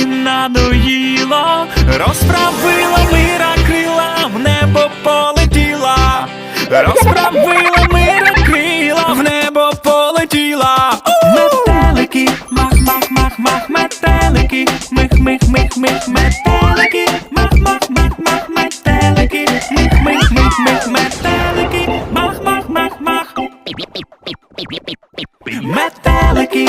тіло надоїло, розправила мира крила, в небо полетіла, розправила мира крила, в небо полетіла. Метелики, мах, мах, мах, мах, метелики, мих, мих, мих, мих, метелики, мах, мах, мах, мах, метелики, мих, мих, мих, мих, метелики, мах, мах, мах, мах. Метелики,